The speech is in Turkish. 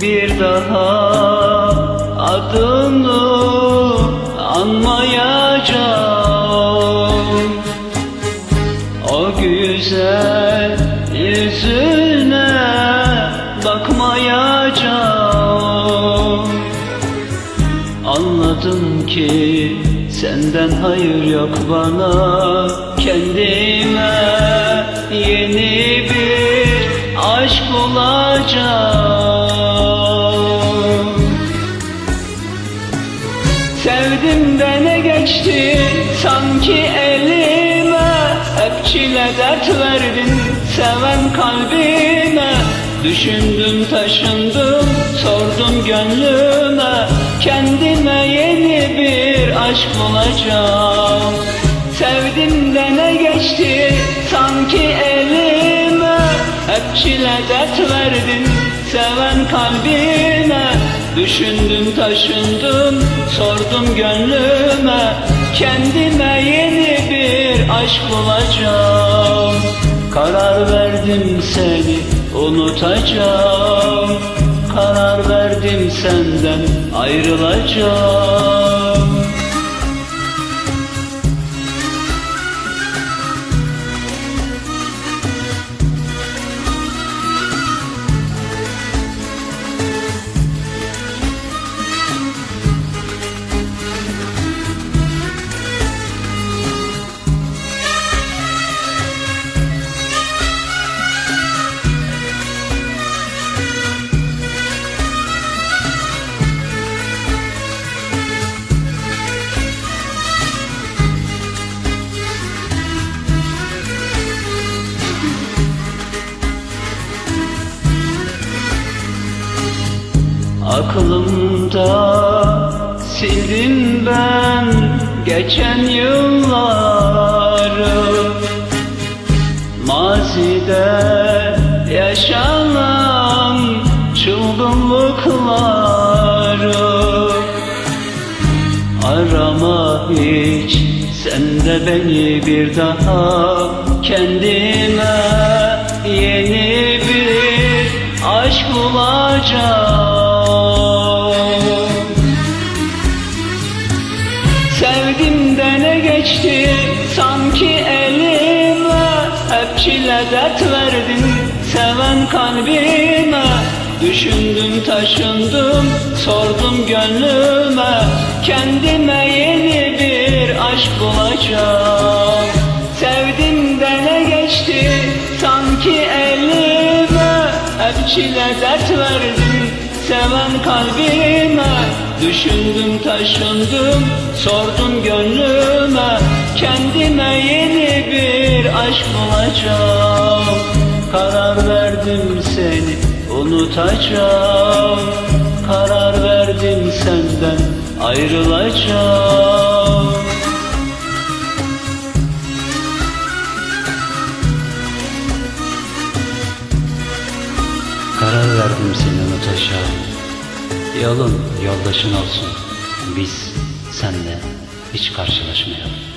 bir daha adını anmayacağım. O güzel yüzüne bakmayacağım. Anladım ki senden hayır yok bana. Kendime yeni bir aşk bulacağım geçti sanki elime. Hep çile dert verdin seven kalbime. Düşündüm taşındım sordum gönlüme. Kendime yeni bir aşk bulacağım. Sevdim de ne geçti sanki elime. Hep çile dert verdin seven kalbime. Düşündüm taşındım sordum gönlüme Kendime yeni bir aşk bulacağım. Karar verdim seni unutacağım. Karar verdim senden ayrılacağım Aklımda sildim ben geçen yılları. Mazide yaşanan çılgınlıkları. Arama hiç sen de beni bir daha Kendime yeni bir aşk bulacağım geçti sanki elime. Hep çile verdin seven kalbime. Düşündüm taşındım sordum gönlüme. Kendime yeni bir aşk bulacağım. Sevdim de ne geçti sanki elime. Hep çile verdin seven kalbime. Düşündüm taşındım sordum gönlüme. Kendime yeni bir aşk bulacağım. Karar verdim seni unutacağım. Karar verdim senden ayrılacağım unutacağım Yolun yoldaşın olsun. Biz senle hiç karşılaşmayalım